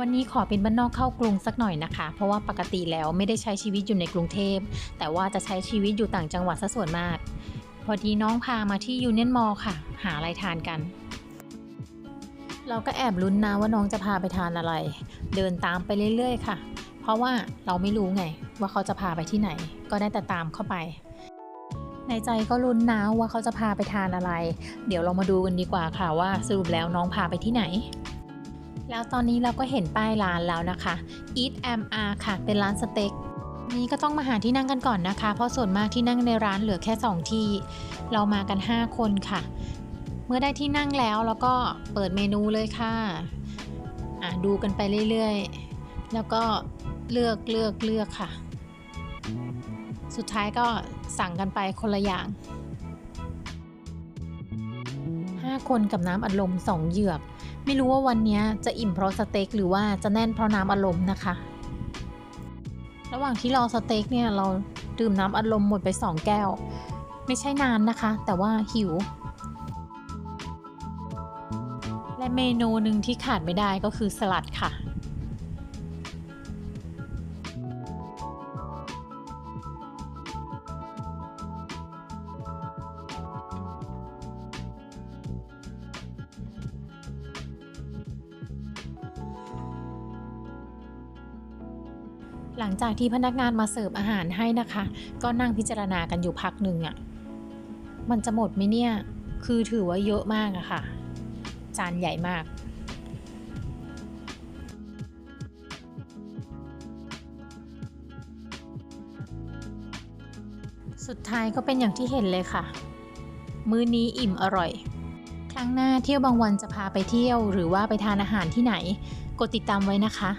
วันนี้ขอเป็นบ้านนอกเข้ากรุงสักหน่อยนะคะ เพราะว่าปกติแล้วไม่ได้ใช้ชีวิตอยู่ในกรุงเทพ แต่ว่าจะใช้ชีวิตอยู่ต่างจังหวัดซะส่วนมาก พอดีน้องพามาที่ยูเนียนมอลค่ะ หาอะไรทานกัน เราก็แอบลุ้นนะว่าน้องจะพาไปทานอะไร เดินตามไปเรื่อยๆ ค่ะ เพราะว่าเราไม่รู้ไง ว่าเขาจะพาไปที่ไหน ก็ได้แต่ตามเข้าไป ในใจก็ลุ้นนะว่าเขาจะพาไปทานอะไร เดี๋ยวเรามาดูกันดีกว่าค่ะว่าสรุปแล้วน้องพาไปที่ไหน แล้วตอนนี้เราก็เห็นป้ายร้านแล้วนะคะ Eat MR ค่ะ เป็นร้านสเต็กนี้ก็ต้องมาหาที่นั่งกันก่อนนะคะ เพราะส่วนมากที่นั่งในร้านเหลือแค่ 2 ที่ เรามากัน 5 คนค่ะ เมื่อได้ที่นั่งแล้วเราก็เปิดเมนูเลยค่ะอะดูกันไปเรื่อยๆ แล้วก็เลือกเลือกเลือกค่ะ สุดท้ายก็สั่งกันไปคนละอย่าง คนกับน้ำอัดลม2เหยือก ไม่รู้ว่าวันนี้จะอิ่มเพราะสเต็กหรือว่าจะแน่นเพราะน้ำอัดลมนะคะ ระหว่างที่รอสเต็กเนี่ยเราดื่มน้ำอัดลมหมดไป2แก้ว ไม่ใช่นานนะคะ แต่ว่าหิว และเมนูหนึ่งที่ขาดไม่ได้ก็คือสลัดค่ะ หลังจากที่พนักงานมาเสิร์ฟอาหารให้นะคะ ก็นั่งพิจารณากันอยู่พักหนึ่งอะ่ะ มันจะหมดไหมเนี่ย คือถือว่าเยอะมากอะค่ะ จานใหญ่มากสุดท้ายก็เป็นอย่างที่เห็นเลยค่ะ มื้อนี้อิ่มอร่อย ครั้งหน้าเที่ยวบางวันจะพาไปเที่ยว หรือว่าไปทานอาหารที่ไหน กดติดตามไว้นะคะ